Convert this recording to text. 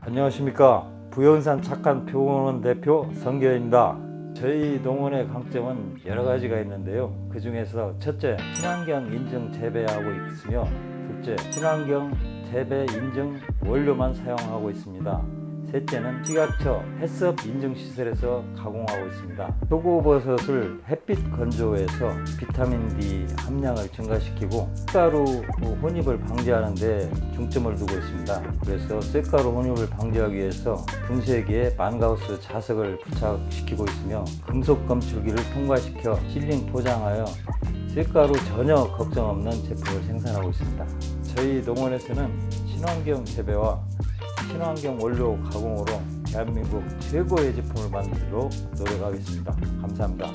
안녕하십니까. 부연산 착한 표본원 대표 성교입니다. 저희 농원의 강점은 여러 가지가 있는데요. 그 중에서 첫째 친환경 인증 재배하고 있으며 둘째 친환경 재배 인증 원료만 사용하고 있습니다 셋째는 식약처 햇섭 인증 시설에서 가공하고 있습니다. 표고버섯을 햇빛 건조해서 비타민 D 함량을 증가시키고 쌀가루 혼입을 방지하는 데 중점을 두고 있습니다. 그래서 쌀가루 혼입을 방지하기 위해서 분쇄기에 만가우스 자석을 부착시키고 있으며 금속 검출기를 통과시켜 실링 포장하여 쌀가루 전혀 걱정 없는 제품을 생산하고 있습니다. 저희 농원에서는 친환경 재배와 친환경 원료 가공으로 대한민국 최고의 제품을 만들도록 노력하겠습니다. 감사합니다.